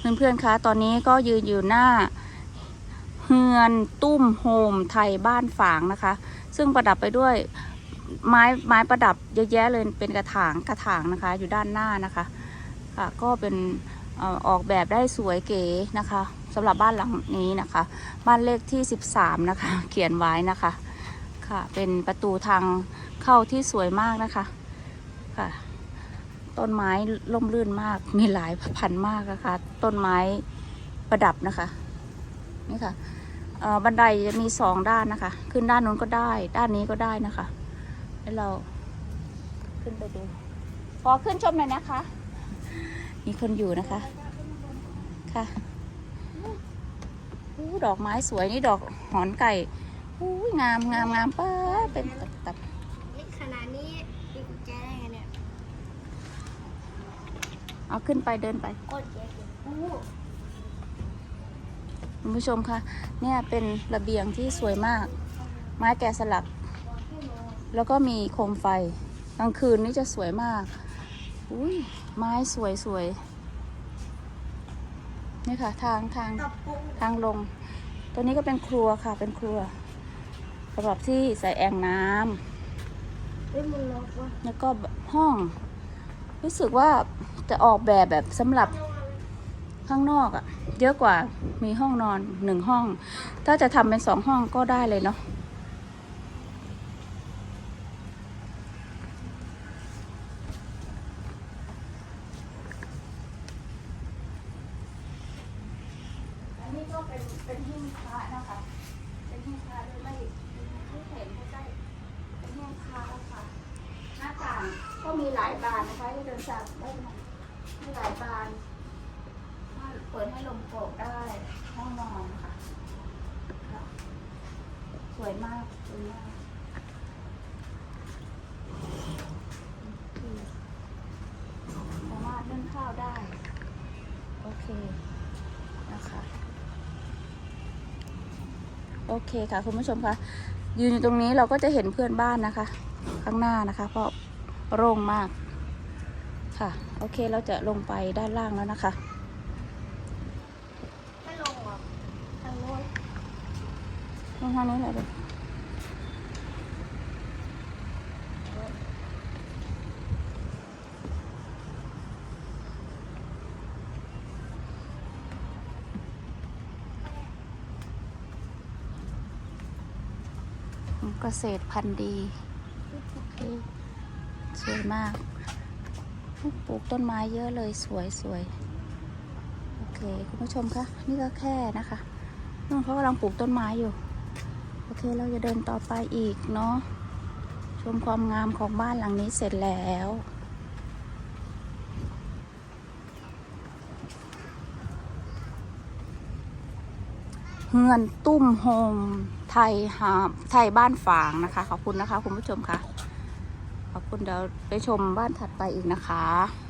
เพื่อนๆคะตอนนี้ก็ยืนอยู่หน้าเฮือนตุ้มโฮมไทยบ้านฝางนะคะ ซึ่งประดับไปด้วยไม้ไม้ประดับเยอะแยะเลยเป็นกระถางกระถางนะคะ อยู่ด้านหน้านะคะค่ะก็เป็นออกแบบได้สวยเก๋นะคะสำหรับบ้านหลังนี้นะคะ บ้านเลขที่ 13 นะคะ เขียนไว้นะคะค่ะเป็นประตูทางเข้าที่สวยมากนะคะค่ะ ต้นไม้ล่มลื่นมาก มีหลายพันธุ์มากนะคะ ต้นไม้ประดับนะคะ นี่ค่ะเอ่อบันไดจะมีสองด้านนะคะ ขึ้นด้านนู้นก็ได้ ด้านนี้ก็ได้นะคะให้เราขึ้นไปดูขอขึ้นชมหน่อยนะคะ มีคนอยู่นะคะ ค่ะอู้ดอกไม้สวยนี่ดอกหอนไก่อู้ยงามงามงามป้าเป็นตับนี่ขนาดนี้มีกุญแจ้ง เอาขึ้นไปเดินไปคุณผู้ชมคะเนี่ยเป็นระเบียงที่สวยมาก ไม้แกะสลัก แล้วก็มีโคมไฟกลางคืนนี่จะสวยมากอุ้ยไม้สวยสวยนี่ค่ะ ทางทางทางลง ตัวนี้ก็เป็นครัวค่ะ เป็นครัวสำหรับที่ใส่แอ่งน้ำแล้วก็ห้อง รู้สึกว่าจะออกแบบแบบสำหรับข้างนอกอะเยอะกว่ามีห้องนอนหนึ่งห้อง ถ้าจะทำเป็นสองห้องก็ได้เลยเนาะอันนี้ก็เป็นเป็นหิ้งพระนะคะ เป็นหิ้งพระด้วยไม่ไม่เห็นใกล้ๆเป็นหิ้งพระค่ะ หน้าต่างก็มีหลายบาน นะคะที่เดินจากได้มามีหลายบานเปิดให้ลมโกกได้ ห้องนอนค่ะคะสวยมากสวยมากสามารถนึ่งข้าวได้ โอเค นะคะ โอเคค่ะคุณผู้ชมคะยืนอยู่ตรงนี้เราก็จะเห็นเพื่อนบ้านนะคะ ข้างหน้านะคะ เพราะโร่งมาก ค่ะ โอเคเราจะลงไปด้านล่างแล้วนะคะไม่ลงหรอทางโน้นลงทางนี้เลยเกษตรพันธุ์ดีโอเคสวยมาก ปลูกต้นไม้เยอะเลยสวยสวยโอเค คุณผู้ชมคะนี่ก็แค่นะคะนู่นเขากำลังปลูกต้นไม้อยู่ โอเคเราจะเดินต่อไปอีกเนาะชมความงามของบ้านหลังนี้เสร็จแล้วเฮือนตุ้มโฮมไทยหาไทยบ้านฝางนะคะ ขอบคุณนะคะ คุณผู้ชมค่ะ ขอบคุณเดี๋ยวไปชมบ้านถัดไปอีกนะคะ